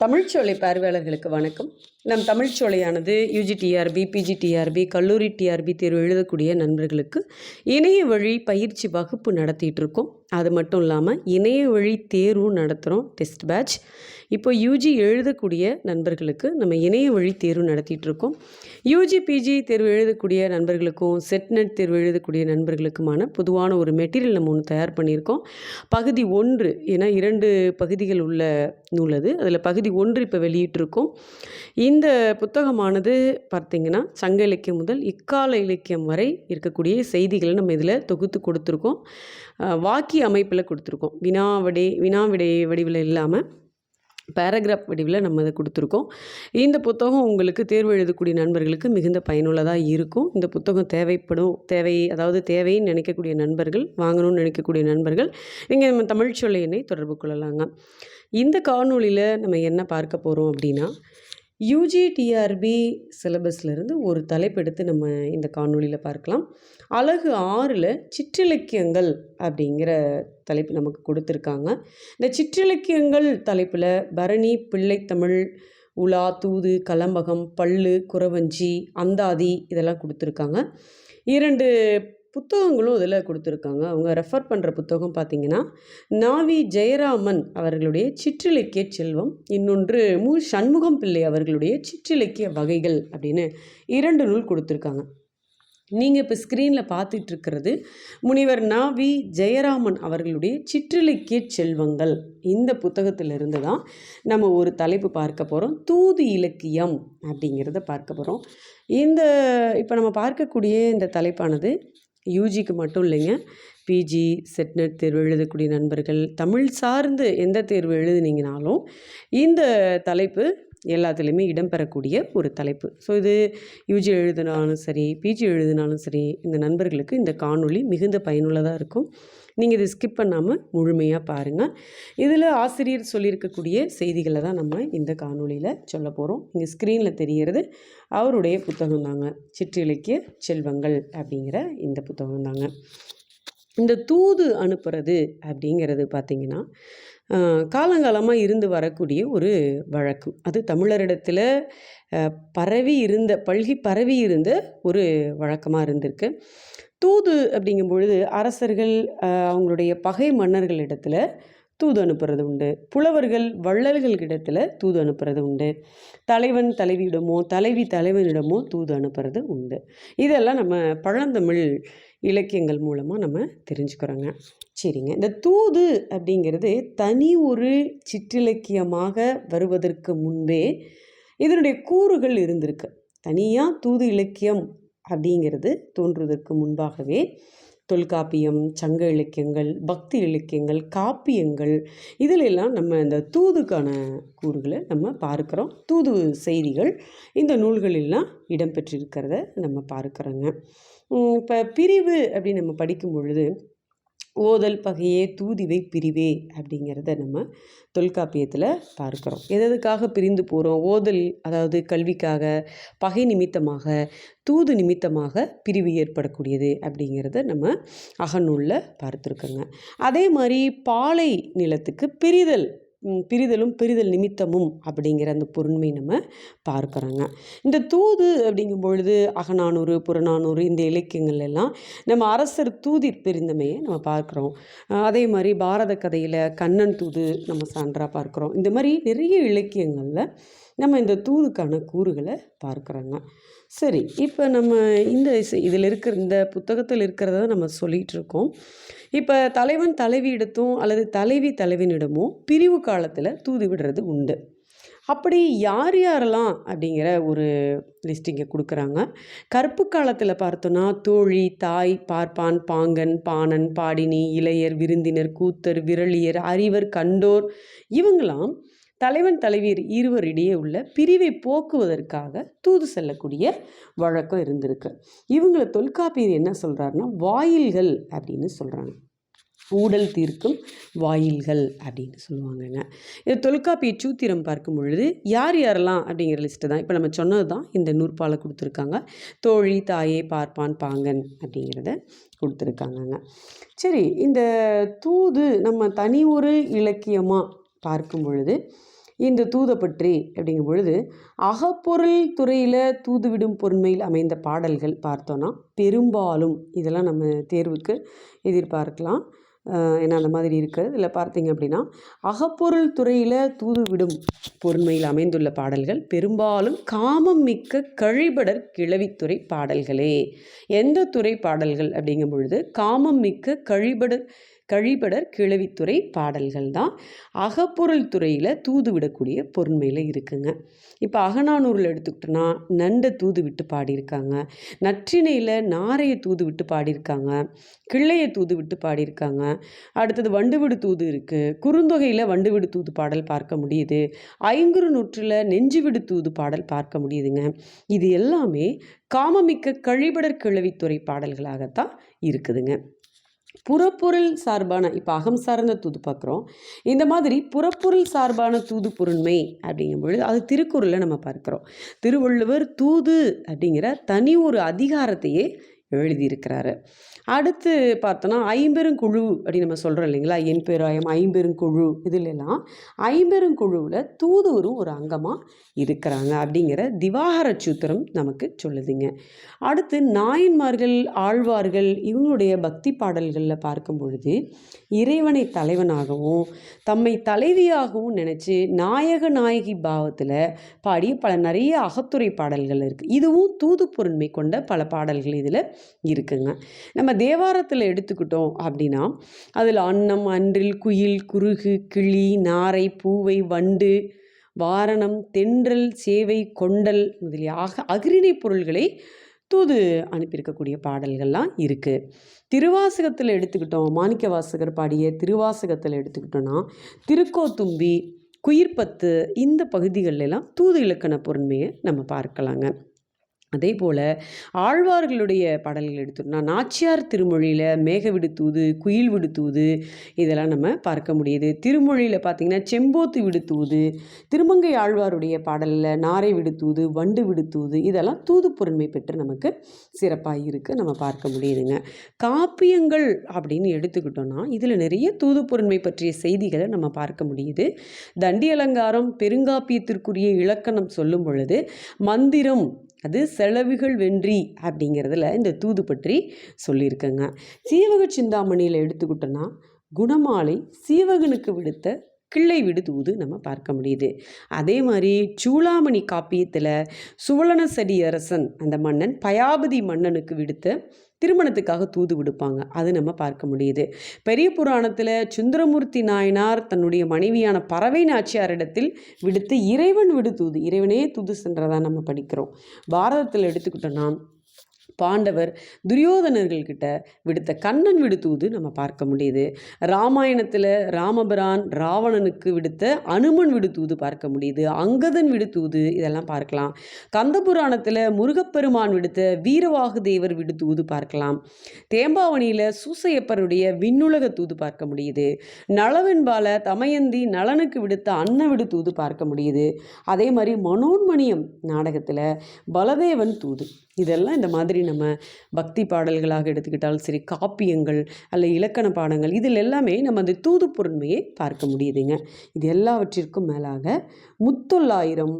தமிழ்ச்சோலை பார்வையாளர்களுக்கு வணக்கம். நம் தமிழ்ச்சோலையானது யூஜிடிஆர்பி பிஜிடிஆர்பி கல்லூரி டிஆர்பி தேர்வு எழுதக்கூடிய நண்பர்களுக்கு இணைய வழி பயிற்சி வகுப்பு நடத்திட்டு இருக்கோம். அது மட்டும் இல்லாமல் இணைய வழி தேர்வும் நடத்துகிறோம் டெஸ்ட் பேட்ச் இப்போ யூஜி எழுதக்கூடிய நண்பர்களுக்கு நம்ம இணைய வழி தேர்வு நடத்திட்டுருக்கோம் யூஜி பிஜி தேர்வு எழுதக்கூடிய நண்பர்களுக்கும் செட்நெட் தேர்வு எழுதக்கூடிய நண்பர்களுக்குமான பொதுவான ஒரு மெட்டீரியல் நம்ம ஒன்று தயார் பண்ணியிருக்கோம். பகுதி ஒன்று ஏன்னா இரண்டு பகுதிகள் உள்ள நூல் அது. அதில் பகுதி ஒன்று இப்போ வெளியிட்டிருக்கோம் இந்த புத்தகமானது பார்த்திங்கன்னா சங்க இலக்கியம் முதல் இக்கால இலக்கியம் வரை இருக்கக்கூடிய செய்திகளை நம்ம இதில் தொகுத்து கொடுத்துருக்கோம். வாக்கிய வாக்கிய அமைப்பில் கொடுத்துருக்கோம். வினாவிடை வினாவிடை வடிவில் இல்லாமல் பேராகிராஃப் வடிவில் நம்ம அதை கொடுத்துருக்கோம். இந்த புத்தகம் உங்களுக்கு தேர்வு எழுதக்கூடிய நண்பர்களுக்கு மிகுந்த பயனுள்ளதாக இருக்கும். இந்த புத்தகம் தேவைப்படும் தேவை அதாவது தேவைன்னு நினைக்கக்கூடிய நண்பர்கள் வாங்கணும்னு நினைக்கக்கூடிய நண்பர்கள் நீங்கள் நம்ம தமிழ் தொடர்பு கொள்ளலாங்க. இந்த காணொளியில் நம்ம என்ன பார்க்க போகிறோம் அப்படின்னா யூஜி டிஆர்பி சிலபஸ்லேருந்து ஒரு தலைப்பெடுத்து நம்ம இந்த காணொலியில் பார்க்கலாம். அழகு ஆறில் சிற்றிலக்கியங்கள் அப்படிங்கிற தலைப்பு நமக்கு கொடுத்துருக்காங்க. இந்த சிற்றிலக்கியங்கள் தலைப்பில் பரணி பிள்ளைத்தமிழ் உலா தூது கலம்பகம் பல்லு குறவஞ்சி அந்தாதி இதெல்லாம் கொடுத்துருக்காங்க. இரண்டு புத்தகங்களும் இதில் கொடுத்துருக்காங்க. அவங்க ரெஃபர் பண்ணுற புத்தகம் பார்த்திங்கன்னா நாவி ஜெயராமன் அவர்களுடைய சிற்றிலக்கிய செல்வம் இன்னொன்று மு. சண்முகம் பிள்ளை அவர்களுடைய சிற்றிலக்கிய வகைகள் அப்படின்னு இரண்டு நூல் கொடுத்துருக்காங்க. நீங்கள் இப்போ ஸ்க்ரீனில் பார்த்துட்டு இருக்கிறது முனிவர் நாவி ஜெயராமன் அவர்களுடைய சிற்றிலக்கிய செல்வங்கள். இந்த புத்தகத்திலிருந்து தான் நம்ம ஒரு தலைப்பு பார்க்க போகிறோம் தூது இலக்கியம் அப்படிங்கிறத பார்க்க போகிறோம் இந்த இப்போ நம்ம பார்க்கக்கூடிய இந்த தலைப்பானது யூஜிக்கு மட்டும் இல்லைங்க. பிஜி செட்நெட் தேர்வு எழுதக்கூடிய நண்பர்கள் தமிழ் சார்ந்து எந்த தேர்வு எழுதுனீங்கனாலும் இந்த தலைப்பு எல்லாத்துலேயுமே இடம்பெறக்கூடிய ஒரு தலைப்பு. ஸோ இது யூஜி எழுதினாலும் சரி பிஜி எழுதினாலும் சரி இந்த நண்பர்களுக்கு இந்த காணொளி மிகுந்த பயனுள்ளதாக இருக்கும். நீங்கள் இதை ஸ்கிப் பண்ணாமல் முழுமையாக பாருங்கள் இதில் ஆசிரியர் சொல்லியிருக்கக்கூடிய செய்திகளை தான் நம்ம இந்த காணொளியில் சொல்ல போகிறோம் இங்கே ஸ்க்ரீனில் தெரிகிறது அவருடைய புத்தகம் தாங்க சிற்றிலக்கிய செல்வங்கள் அப்படிங்கிற இந்த புத்தகம் தாங்க. இந்த தூது அனுப்புறது அப்படிங்கிறது பார்த்திங்கன்னா காலங்காலமாக இருந்து வரக்கூடிய ஒரு வழக்கம் அது தமிழரிடத்தில் பரவி இருந்த பல்கி பரவி இருந்த ஒரு வழக்கமாக இருந்திருக்கு. தூது அப்படிங்கும் பொழுது அரசர்கள் அவங்களுடைய பகை மன்னர்களிடத்தில் தூது அனுப்புறது உண்டு. புலவர்கள் வள்ளல்களிடத்தில் தூது அனுப்புறது உண்டு. தலைவன் தலைவியிடமோ தலைவி தலைவனிடமோ தூது அனுப்புறது உண்டு. இதெல்லாம் நம்ம பழந்தமிழ் இலக்கியங்கள் மூலமாக நம்ம தெரிஞ்சுக்கிறோங்க. சரிங்க. இந்த தூது அப்படிங்கிறது தனி ஒரு சிற்றிலக்கியமாக வருவதற்கு முன்பே இதனுடைய கூறுகள் இருந்திருக்கு. தனியாக தூது இலக்கியம் அப்படிங்கிறது தோன்றுவதற்கு முன்பாகவே தொல்காப்பியம் சங்க இலக்கியங்கள் பக்தி இலக்கியங்கள் காப்பியங்கள் இதிலெல்லாம் நம்ம இந்த தூதுக்கான கூறுகளை நம்ம பார்க்குறோம். தூது செய்திகள் இந்த நூல்களெல்லாம் இடம்பெற்றிருக்கிறத நம்ம பார்க்குறோங்க. இப்போ பிரிவு அப்படின்னு நம்ம படிக்கும் பொழுது ஓதல் பகையே தூதிவை பிரிவே அப்படிங்கிறத நம்ம தொல்காப்பியத்தில் பார்க்குறோம். எதற்காக பிரிந்து போகிறோம் ஓதல் அதாவது கல்விக்காக பகை நிமித்தமாக தூது நிமித்தமாக பிரிவு ஏற்படக்கூடியது அப்படிங்கிறத நம்ம அகநூலில் பார்த்துருக்கோங்க. அதே மாதிரி பாலை நிலத்துக்கு பிரிதல் பிரிதலும் பிரிதல் நிமித்தமும் அப்படிங்கிற அந்த பொருண்மை நம்ம பார்க்குறோங்க. இந்த தூது அப்படிங்கும் பொழுது அகநானூறு புறநானூறு இந்த இலக்கியங்கள் எல்லாம் நம்ம அரசர் தூதிர் பிரிந்தமையை நம்ம பார்க்குறோம். அதே மாதிரி பாரத கதையில் கண்ணன் தூது நம்ம சான்றாக பார்க்குறோம். இந்த மாதிரி நிறைய இலக்கியங்களில் நம்ம இந்த தூதுக்கான கூறுகளை பார்க்குறோங்க. சரி இப்போ நம்ம இந்த இதில் இருக்கிற இந்த புத்தகத்தில் இருக்கிறத நம்ம சொல்லிகிட்டு இருக்கோம் இப்போ தலைவன் தலைவியிடத்தும் அல்லது தலைவி தலைவனிடமும் பிரிவு காலத்தில் தூது விடுறது உண்டு. அப்படி யார் யாரெல்லாம் அப்படிங்கிற ஒரு லிஸ்ட் இங்கே கொடுக்குறாங்க. கற்பு காலத்தில் பார்த்தோன்னா தோழி தாய் பார்ப்பான் பாங்கன் பாணன் பாடினி இளையர் விருந்தினர் கூத்தர் விரலியர் அறிவர் கண்டோர் இவங்களாம் தலைவன் தலைவியர் இருவரிடையே உள்ள பிரிவை போக்குவதற்காக தூது செல்லக்கூடிய வழக்கம் இருந்திருக்கு. இவங்களை தொல்காப்பியர் என்ன சொல்கிறாருன்னா வாயில்கள் அப்படின்னு சொல்கிறாங்க ஊடல் தீர்க்கும் வாயில்கள் அப்படின்னு சொல்லுவாங்கங்க இது தொல்காப்பிய சூத்திரம் பார்க்கும் பொழுது யார் யாரெல்லாம் அப்படிங்கிற லிஸ்ட்டு தான். இப்போ நம்ம சொன்னது தான் இந்த நூற்பாலை கொடுத்துருக்காங்க. தோழி தாயே பார்ப்பான் பாங்கன் அப்படிங்கிறத கொடுத்துருக்காங்கங்க. சரி இந்த தூது நம்ம தனி ஒரு இலக்கியமாக பார்க்கும் பொழுது இந்த தூதை பற்றி அப்படிங்கும் பொழுது அகப்பொருள் துறையில் தூதுவிடும் பொறுமையில் அமைந்த பாடல்கள் பார்த்தோன்னா பெரும்பாலும் இதெல்லாம் நம்ம தேர்வுக்கு எதிர்பார்க்கலாம். ஏன்னா அந்த மாதிரி இருக்குது. இதில் பார்த்தீங்க அப்படின்னா அகப்பொருள் துறையில் தூதுவிடும் பொறுமையில் அமைந்துள்ள பாடல்கள் பெரும்பாலும் காமம் மிக்க கழிபடர் கிழவித்துறை பாடல்களே. எந்த துறை பாடல்கள் அப்படிங்கும் பொழுது காமம் மிக்க கழிபடர் கழிபடர் கிழவித்துறை பாடல்கள் தான். அகப்பொருள் துறையில் தூது விடக்கூடிய பொருண்மையில் இருக்குங்க. இப்போ அகநானூரில் எடுத்துக்கிட்டோன்னா நண்டை தூது விட்டு பாடியிருக்காங்க. நற்றிணையில் நாரையை தூது விட்டு பாடியிருக்காங்க. கிள்ளையை தூது விட்டு பாடியிருக்காங்க. அடுத்தது வண்டுவிடு தூது இருக்குது குறுந்தொகையில் வண்டுவிடு தூது பாடல் பார்க்க முடியுது. ஐங்குறு நூற்றில் நெஞ்சுவிடு தூது பாடல் பார்க்க முடியுதுங்க. இது எல்லாமே காமமிக்க கழிபடர் கிளவித்துறை பாடல்களாகத்தான் இருக்குதுங்க. புறப்பொருள் சார்பான இப்போ அகம் சார்ந்த தூது பார்க்குறோம் இந்த மாதிரி புறப்பொருள் சார்பான தூது பொருண்மை அப்படிங்கும் பொழுது அது திருக்குறளில் நம்ம பார்க்குறோம். திருவள்ளுவர் தூது அப்படிங்கிற தனி ஒரு அதிகாரத்தையே எழுதியிருக்கிறாரு. அடுத்து பார்த்தோன்னா ஐம்பெருங்குழு அப்படின்னு நம்ம சொல்கிறோம் இல்லைங்களா? என் பேராயம் ஐம்பெருங்குழு இதுல ஐம்பெருங்குழுவில் தூதுவரும் ஒரு அங்கமாக இருக்கிறாங்க அப்படிங்கிற திவாகர சூத்திரம் நமக்கு சொல்லுதுங்க. அடுத்து நாயன்மார்கள் ஆழ்வார்கள் இவங்களுடைய பக்தி பாடல்களில் பார்க்கும் பொழுது இறைவனை தலைவனாகவும் தம்மை தலைவியாகவும் நினச்சி நாயக நாயகி பாவத்தில் பாடிய பல நிறைய அகத்துறை பாடல்கள் இருக்குது இதுவும் தூது பொருண்மை கொண்ட பல பாடல்கள் இதில் இருக்குங்க. நம்ம தேவாரத்தில் எடுத்துக்கிட்டோம் அப்படின்னா அதில் அன்னம் அன்றில் குயில் குருகு கிளி நாரை பூவை வண்டு வாரணம் தென்றல் சேவை கொண்டல் முதலிய ஆக அகிரிணை பொருள்களை தூது அனுப்பியிருக்கக்கூடிய பாடல்கள்லாம் இருக்குது திருவாசகத்தில் எடுத்துக்கிட்டோம் மாணிக்க வாசகர் பாடிய திருவாசகத்தில் எடுத்துக்கிட்டோன்னா திருக்கோத்தும்பி குயிர்பத்து இந்த பகுதிகளிலெல்லாம் தூது இலக்கண பொருண்மையை நம்ம பார்க்கலாங்க. அதே போல் ஆழ்வார்களுடைய பாடல்கள் எடுத்துட்டோம்னா நாச்சியார் திருமொழியில் மேக விடுத்தூது குயில் விடுத்தூது இதெல்லாம் நம்ம பார்க்க முடியுது. திருமொழியில் பார்த்திங்கன்னா செம்போத்து விடுத்தூது திருமங்கை ஆழ்வாருடைய பாடலில் நாரை விடுத்தூது வண்டு விடுத்தூது இதெல்லாம் தூது பொருண்மை பெற்று நமக்கு சிறப்பாக இருக்குது நம்ம பார்க்க முடியுதுங்க. காப்பியங்கள் அப்படின்னு எடுத்துக்கிட்டோம்னா இதில் நிறைய தூது பொருண்மை பற்றிய செய்திகளை நம்ம பார்க்க முடியுது. தண்டி அலங்காரம் பெருங்காப்பியத்திற்குரிய இலக்கணம் சொல்லும் பொழுது மந்திரம் அது செலவுகள் வென்றி அப்படிங்கிறதுல இந்த தூது பற்றி சொல்லியிருக்கேங்க. சீவக சிந்தாமணியில் எடுத்துக்கிட்டோன்னா குணமாலை சீவகனுக்கு விடுத்த கிள்ளை விடு தூது நம்ம பார்க்க முடியுது. அதே மாதிரி சூளாமணி காப்பியத்தில் சுவலனசடி அரசன் அந்த மன்னன் பயாபதி மன்னனுக்கு விடுத்த திருமணத்துக்காக தூது விடுப்பாங்க. அது நம்ம பார்க்க முடியுது. பெரிய புராணத்தில் சுந்தரமூர்த்தி நாயனார் தன்னுடைய மனைவியான பறவை நாச்சியாரிடத்தில் விடுத்து இறைவன் விடு தூது இறைவனே தூது சென்றதாக நம்ம படிக்கிறோம். பாரதத்தில் எடுத்துக்கிட்டோன்னா பாண்டவர் துரியோதனர்கள்கிட்ட விடுத்த கண்ணன் விடு தூது நம்ம பார்க்க முடியுது. ராமாயணத்தில் ராமபிரான் ராவணனுக்கு விடுத்த அனுமன் விடு தூது பார்க்க முடியுது. அங்கதன் விடுத்துவது இதெல்லாம் பார்க்கலாம். கந்த புராணத்தில் முருகப்பெருமான் விடுத்த வீரவாகு தேவர் விடு தூது பார்க்கலாம். தேம்பாவணியில் சூசையப்பருடைய விண்ணுலக தூது பார்க்க முடியுது. நளவெண்பால தமயந்தி நலனுக்கு விடுத்த அன்ன விடு தூது பார்க்க முடியுது. அதே மாதிரி மனோன்மணியம் நாடகத்தில் பலதேவன் தூது. இதெல்லாம் இந்த மாதிரி நம்ம பக்தி பாடல்களாக எடுத்துக்கிட்டாலும் சரி காப்பியங்கள் அல்ல இலக்கண பாடங்கள் இதில் எல்லாமே நம்ம அந்த தூது பொருண்மையை பார்க்க முடியுதுங்க. இது எல்லாவற்றிற்கும் மேலாக முத்தொள்ளாயிரம்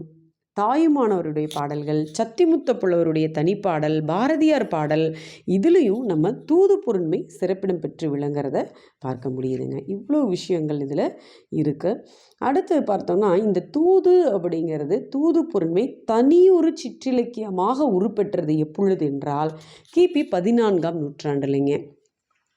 தாயுமானவருடைய பாடல்கள் சத்திமுத்த புலவருடைய தனிப்பாடல் பாரதியார் பாடல் இதுலேயும் நம்ம தூது பொருண்மை சிறப்பிடம் பெற்று விளங்குறத பார்க்க முடியுதுங்க. இவ்வளோ விஷயங்கள் இதில் இருக்குது அடுத்து பார்த்தோம்னா இந்த தூது அப்படிங்கிறது தூது பொருண்மை தனியொரு சிற்றிலக்கியமாக உருப்பெற்றது எப்பொழுது என்றால் கிபி பதினான்காம் நூற்றாண்டுலைங்க.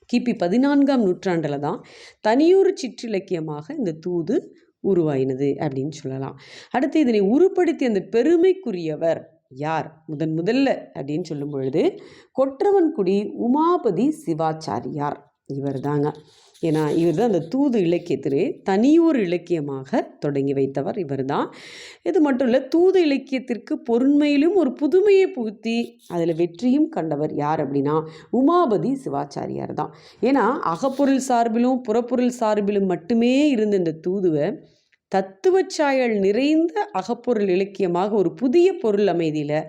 கிபி பதினான்காம் நூற்றாண்டில் தான் தனியொரு சிற்றிலக்கியமாக இந்த தூது உருவாயினது அப்படின்னு சொல்லலாம். அடுத்து இதனை உருப்படுத்தி அந்த பெருமைக்குரியவர் யார்? முதன் முதல்ல அப்படின்னு சொல்லும் பொழுது கொற்றவன்குடி உமாபதி சிவாச்சாரியார். இவர் தாங்க ஏன்னா இவர் தான் அந்த தூது இலக்கியத்திலே தனியொரு இலக்கியமாக தொடங்கி வைத்தவர் இவர் தான் இது மட்டும் இல்லை தூது இலக்கியத்திற்கு பொருண்மையிலும் ஒரு புதுமையை புகுத்தி அதில் வெற்றியும் கண்டவர் யார் அப்படின்னா உமாபதி சிவாச்சாரியார் தான் ஏன்னா அகப்பொருள் சார்பிலும் புறப்பொருள் சார்பிலும் மட்டுமே இருந்த இந்த தூதுவை தத்துவச்சாயல் நிறைந்த அகப்பொருள் இலக்கியமாக ஒரு புதிய பொருள் அமைதியில்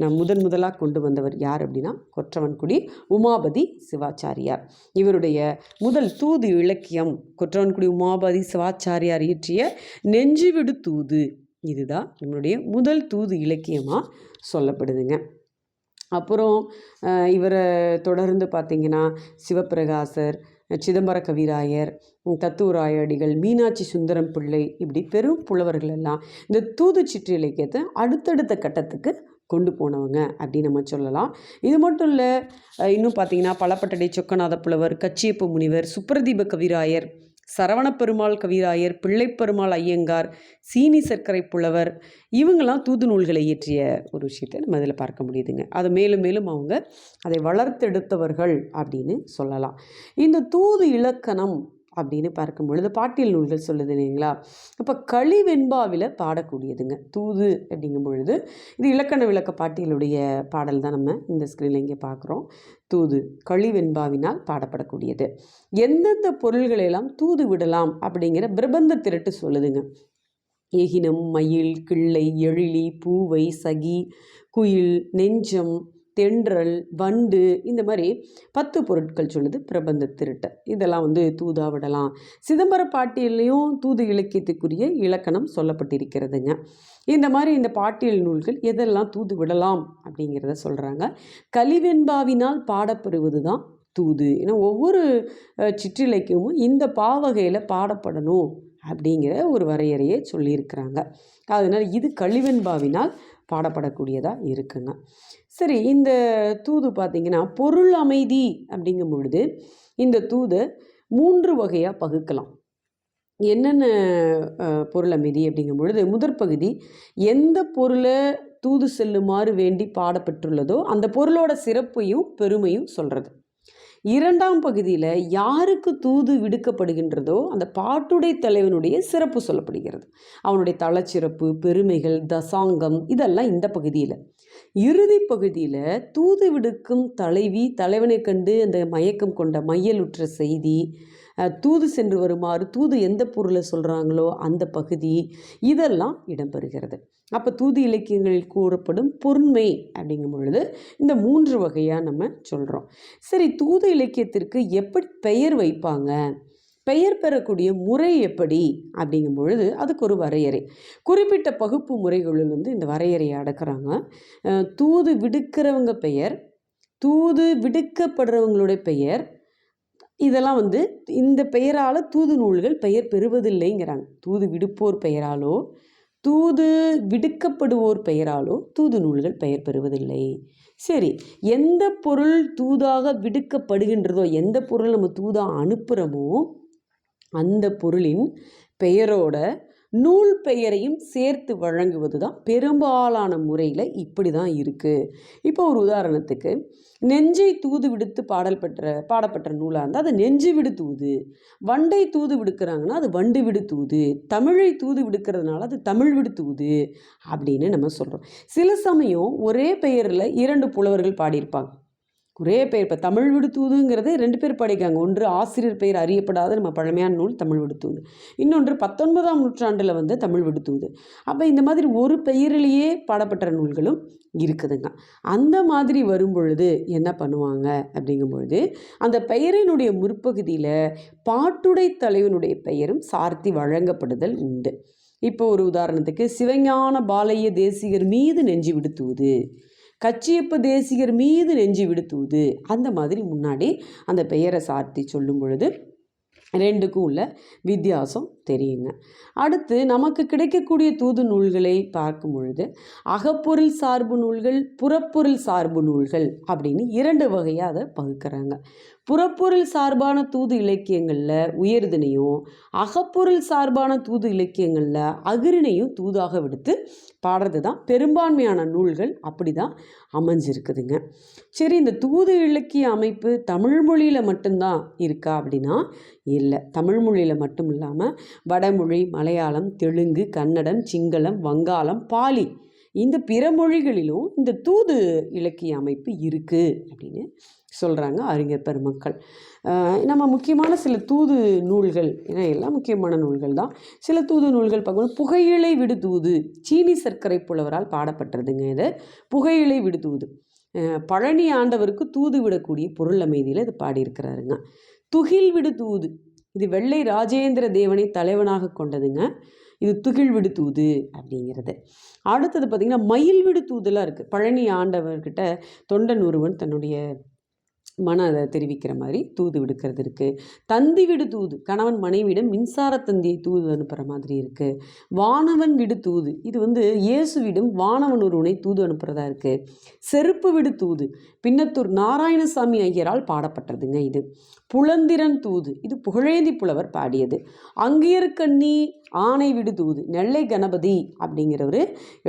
நான் முதன் முதலாக கொண்டு வந்தவர் யார் அப்படின்னா கொற்றவன்குடி உமாபதி சிவாச்சாரியார். இவருடைய முதல் தூது இலக்கியம் கொற்றவன்குடி உமாபதி சிவாச்சாரியார் இயற்றிய நெஞ்சுவிடு தூது. இதுதான் நம்மளுடைய முதல் தூது இலக்கியமாக சொல்லப்படுதுங்க. அப்புறம் இவரை தொடர்ந்து பார்த்திங்கன்னா சிவப்பிரகாசர் சிதம்பர கவிராயர் தத்துவராயடிகள் மீனாட்சி சுந்தரம் பிள்ளை இப்படி பெரும் புலவர்கள் எல்லாம் இந்த தூது சிற்று இலக்கியத்தை அடுத்தடுத்த கட்டத்துக்கு கொண்டு போனவங்க அப்படின்னு நம்ம சொல்லலாம். இது மட்டும் இல்லை இன்னும் பார்த்தீங்கன்னா பலப்பட்டடை சொக்கநாத புலவர் கச்சியப்ப முனிவர் சுப்ரதீப கவிராயர் சரவணப்பெருமாள் கவிராயர் பிள்ளைப்பெருமாள் ஐயங்கார் சீனி சர்க்கரை புலவர் இவங்கெல்லாம் தூது நூல்களை இயற்றிய ஒரு விஷயத்தை நம்ம இதில் பார்க்க முடியுதுங்க. அது மேலும் மேலும் அவங்க அதை வளர்த்தெடுத்தவர்கள் அப்படின்னு சொல்லலாம். இந்த தூது இலக்கணம் அப்படின்னு பார்க்கும் பொழுது பாட்டியல் நூல்கள் சொல்லுது இல்லைங்களா? அப்போ களிவெண்பாவில் பாடக்கூடியதுங்க. தூது அப்படிங்கும் பொழுது இது இலக்கண விளக்க பாட்டியலுடைய பாடல் தான் நம்ம இந்த ஸ்க்ரீனில் இங்கே பார்க்குறோம். தூது களிவெண்பாவினால் பாடப்படக்கூடியது. எந்தெந்த பொருள்களையெல்லாம் தூது விடலாம் அப்படிங்கிற பிரபந்த திரட்டு சொல்லுதுங்க. எகினம் மயில் கிள்ளை எழிலி பூவை சகி குயில் நெஞ்சம் தென்றல் வண்டு இந்த மாதிரி பத்து பொருட்கள் சொல்லுது பிரபந்த திருட்ட. இதெல்லாம் வந்து தூதா விடலாம். சிதம்பர பாட்டியல்லையும் தூது இலக்கியத்துக்குரிய இலக்கணம் சொல்லப்பட்டிருக்கிறதுங்க. இந்த மாதிரி இந்த பாட்டியல் நூல்கள் எதெல்லாம் தூது விடலாம் அப்படிங்கிறத சொல்கிறாங்க கலிவெண்பாவினால் பாடப்பெறுவது தான் தூது. ஏன்னா ஒவ்வொரு சிற்றிலக்கியமும் இந்த பாவகையில் பாடப்படணும் அப்படிங்கிற ஒரு வரையறையை சொல்லியிருக்கிறாங்க. அதனால் இது கழிவெண்பாவினால் பாடப்படக்கூடியதாக இருக்குங்க. சரி இந்த தூது பார்த்திங்கன்னா பொருள் அமைதி அப்படிங்கும் பொழுது இந்த தூதை மூன்று வகையாக பகுக்கலாம். என்னென்ன பொருள் அமைதி அப்படிங்கும் பொழுது முதற் பகுதி எந்த பொருளை தூது செல்லுமாறு வேண்டி பாடப்பட்டுள்ளதோ அந்த பொருளோட சிறப்பையும் பெருமையும் சொல்கிறது இரண்டாம் பகுதியில் யாருக்கு தூது விடுக்கப்படுகின்றதோ அந்த பாட்டுடை தலைவனுடைய சிறப்பு சொல்லப்படுகிறது. அவனுடைய தலச்சிறப்பு பெருமைகள் தசாங்கம் இதெல்லாம் இந்த பகுதியில். இறுதி பகுதியில் தூது விடுக்கும் தலைவி தலைவனை கண்டு அந்த மயக்கம் கொண்ட மையலுற்ற செய்தி தூது சென்று வருமாறு தூது எந்த பொருளை சொல்கிறாங்களோ அந்த பகுதி இதெல்லாம் இடம்பெறுகிறது. அப்போ தூது இலக்கியங்களில் கூறப்படும் பொருண்மை அப்படிங்கும் பொழுது இந்த மூன்று வகையாக நம்ம சொல்கிறோம் சரி தூது இலக்கியத்திற்கு எப்படி பெயர் வைப்பாங்க? பெயர் பெறக்கூடிய முறை எப்படி அப்படிங்கும் பொழுது அதுக்கு ஒரு வரையறை. குறிப்பிட்ட பகுப்பு முறைகளில் வந்து இந்த வரையறையை அடக்கிறாங்க. தூது விடுக்கிறவங்க பெயர் தூது விடுக்கப்படுறவங்களுடைய பெயர் இதெல்லாம் வந்து இந்த பெயரால் தூது நூல்கள் பெயர் பெறுவதில்லைங்கிறாங்க. தூது விடுப்போர் பெயராலோ தூது விடுக்கப்படுவோர் பெயராலோ தூது நூல்கள் பெயர் பெறுவதில்லை. சரி எந்த பொருள் தூதாக விடுக்கப்படுகின்றதோ எந்த பொருள் நம்ம தூதாக அனுப்புகிறோமோ அந்த பொருளின் பெயரோட நூல் பெயரையும் சேர்த்து வழங்குவது தான் பெரும்பாலான முறையில் இப்படி தான் இருக்குது இப்போ ஒரு உதாரணத்துக்கு நெஞ்சை தூது விடுத்து பாடல் பெற்ற பாடப்பட்ட நூலாக இருந்தால் அது நெஞ்சு விடு தூது. வண்டை தூது விடுக்கிறாங்கன்னா அது வண்டு விடு தூது. தமிழை தூது விடுக்கிறதுனால அது தமிழ் விடு தூது அப்படின்னு நம்ம சொல்கிறோம் சில சமயம் ஒரே பெயரில் இரண்டு புலவர்கள் பாடியிருப்பாங்க. ஒரே பெயர் இப்போ தமிழ் விடுத்தூதுங்கிறது ரெண்டு பேர் பாடிக்காங்க ஒன்று ஆசிரியர் பெயர் அறியப்படாத நம்ம பழமையான நூல் தமிழ் விடுத்தூது. இன்னொன்று பத்தொன்பதாம் நூற்றாண்டில் வந்து தமிழ் விடுத்தூது. அப்போ இந்த மாதிரி ஒரு பெயரிலேயே பாடப்பட்ட நூல்களும் இருக்குதுங்க. அந்த மாதிரி வரும்பொழுது என்ன பண்ணுவாங்க? அப்படிங்கும்பொழுது அந்த பெயரினுடைய முற்பகுதியில் பாட்டுடை தலைவனுடைய பெயரும் சார்த்தி வழங்கப்படுதல் உண்டு. இப்போ ஒரு உதாரணத்துக்கு சிவஞான பாலைய தேசிகர் மீது நெஞ்சு விடுத்துவது கச்சியப்ப தேசிகர் மீது நெஞ்சு விடுத்துவது அந்த மாதிரி முன்னாடி அந்த பெயரை சார்த்தி சொல்லும் பொழுது ரெண்டுக்கும் உள்ள வித்தியாசம் தெரியுங்க. அடுத்து நமக்கு கிடைக்கக்கூடிய தூது நூல்களை பார்க்கும் பொழுது அகப்பொருள் சார்பு நூல்கள் புறப்பொருள் சார்பு நூல்கள் அப்படின்னு இரண்டு வகையாக அதை பகுக்கிறாங்க. புறப்பொருள் சார்பான தூது இலக்கியங்களில் உயர்தினையும் அகப்பொருள் சார்பான தூது இலக்கியங்களில் அகிரினையும் தூதாக விடுத்து பாடுறது தான் பெரும்பான்மையான நூல்கள் அப்படி தான் அமைஞ்சிருக்குதுங்க. சரி இந்த தூது இலக்கிய அமைப்பு தமிழ் மொழியில் மட்டும்தான் இருக்கா அப்படின்னா இல்லை. தமிழ் மொழியில் மட்டும் இல்லாமல் வடமொழி மலையாளம் தெலுங்கு கன்னடம் சிங்களம் வங்காளம் பாலி. இந்த பிற மொழிகளிலும் இந்த தூது இலக்கிய அமைப்பு இருக்குது அப்படின்னு சொல்கிறாங்க அறிஞர் பெருமக்கள். நம்ம முக்கியமான சில தூது நூல்கள் ஏன்னா எல்லாம் முக்கியமான நூல்கள் தான். சில தூது நூல்கள் பார்க்கணும் புகையிலை விடுதூது சீனி சர்க்கரை புலவரால் பாடப்பட்டதுங்க இது. புகையிலை விடுதூது பழனி ஆண்டவருக்கு தூது விடக்கூடிய பொருள் அமைதியில் இது பாடியிருக்கிறாருங்க. துகில் விடு தூது இது வெள்ளை ராஜேந்திர தேவனை தலைவனாக கொண்டதுங்க. இது துகில் விடு தூது அப்படிங்கிறது. அடுத்தது பார்த்திங்கன்னா மயில் விடு தூதெல்லாம் இருக்குது பழனி ஆண்டவர்கிட்ட தொண்டன் ஒருவன் தன்னுடைய மன அதை தெரிவிக்கிற மாதிரி தூது விடுக்கிறது இருக்குது தந்தி விடு தூது கணவன் மனைவியிடம் மின்சார தந்தியை தூது அனுப்புகிற மாதிரி இருக்குது வானவன் விடு தூது இது வந்து இயேசுவிடம் வானவன் ஒருவனை தூது அனுப்புகிறதா இருக்குது செருப்பு விடு தூது பின்னத்தூர் நாராயணசாமி ஐயரால் பாடப்பட்டதுங்க இது. புலந்திரன் தூது இது புகழேந்தி புலவர் பாடியது. அங்கியர்கண்ணி ஆணை விடு தூது நெல்லை கணபதி அப்படிங்கிறவர்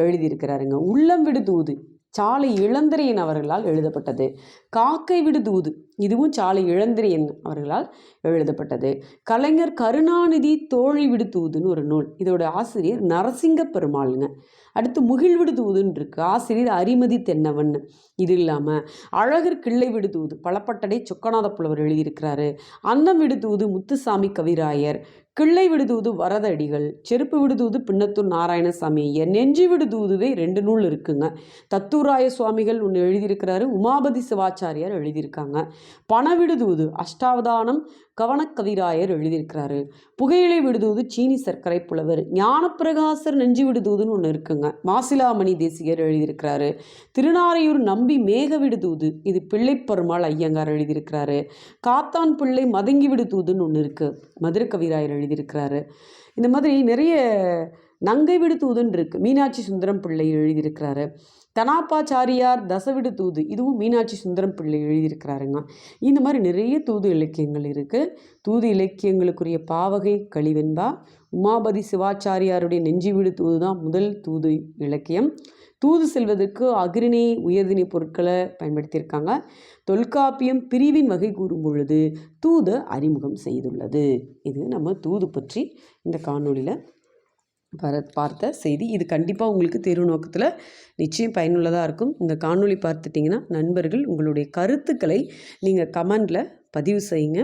எழுதியிருக்கிறாருங்க. உள்ளம் விடு தூது சாலை இளந்திரையன் அவர்களால் எழுதப்பட்டது. காக்கை விடு தூது இதுவும் சாலை இளந்திரையன் அவர்களால் எழுதப்பட்டது. கலைஞர் கருணாநிதி தோழி விடு தூதுன்னு ஒரு நூல். இதோட ஆசிரியர் நரசிங்க பெருமாளுங்க அடுத்து முகில் விடு தூதுன்னு இருக்கு. ஆசிரியர் அரிமதி தென்னவன். இது இல்லாமல் அழகர் கிள்ளை விடு தூது சொக்கநாத புலவர் எழுதியிருக்கிறாரு. அன்னம் விடு தூது முத்துசாமி கவிராயர். கிள்ளை விடுதூது வரதடிகள் செருப்பு விடுதூது பின்னத்தூர் நாராயணசாமி ஐயர் நெஞ்சு விடுதூதுவே ரெண்டு நூல் இருக்குங்க. தத்தூராய சுவாமிகள் ஒன்று எழுதியிருக்கிறாரு உமாபதி சிவாச்சாரியார் எழுதியிருக்காங்க. பண விடுதூது அஷ்டாவதானம் கவனக்கவிராயர் எழுதியிருக்கிறாரு. புகையிலை விடுதூது சீனி சர்க்கரை புலவர். ஞானப்பிரகாசர் நெஞ்சு விடுதூதுன்னு ஒன்று இருக்குங்க. மாசிலாமணி தேசிகர் எழுதியிருக்கிறாரு. திருநாரையூர் நம்பி மேக விடுதூது. இது பிள்ளைப்பெருமாள் ஐயங்கார் எழுதியிருக்கிறாரு. காத்தான் பிள்ளை மதங்கி விடுதூதுன்னு ஒன்று இருக்குது மதுர கவிராயர் எழுதியிருக்கிறாரு. இந்த மாதிரி நிறைய நங்கை விடுதூதுன்னு இருக்குது மீனாட்சி சுந்தரம் பிள்ளை எழுதியிருக்கிறாரு. தனாப்பாச்சாரியார் தசவிடு தூது. இதுவும் மீனாட்சி சுந்தரம் பிள்ளை எழுதியிருக்கிறாருங்க. இந்த மாதிரி நிறைய தூது இலக்கியங்கள் இருக்குது தூது இலக்கியங்களுக்குரிய பாவகை கழிவென்பா உமாபதி சிவாச்சாரியாருடைய நெஞ்சிவிடு தூது தான் முதல் தூது இலக்கியம். தூது செல்வதற்கு அக்ரிணை உயர்திணை பொருட்களை பயன்படுத்தியிருக்காங்க. தொல்காப்பியம் பிரிவின் வகை கூறும் பொழுது தூது அறிமுகம் செய்துள்ளது. இது நம்ம தூது பற்றி இந்த காணொளியில் பர பார்த்த செய்தி. இது கண்டிப்பாக உங்களுக்கு தேர்வு நோக்கத்தில் நிச்சயம் பயனுள்ளதாக இருக்கும். இந்த காணொளி பார்த்துட்டிங்கன்னா நண்பர்கள் உங்களுடைய கருத்துக்களை நீங்கள் கமெண்டில் பதிவு செய்யுங்க.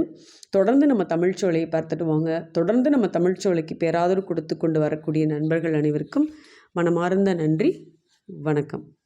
தொடர்ந்து நம்ம தமிழ்ச்சோலையை பார்த்துட்டு வாங்க. தொடர்ந்து நம்ம தமிழ்ச்சோலைக்கு பேராதரவு கொடுத்து கொண்டு வரக்கூடிய நண்பர்கள் அனைவருக்கும் மனமார்ந்த நன்றி. வணக்கம்.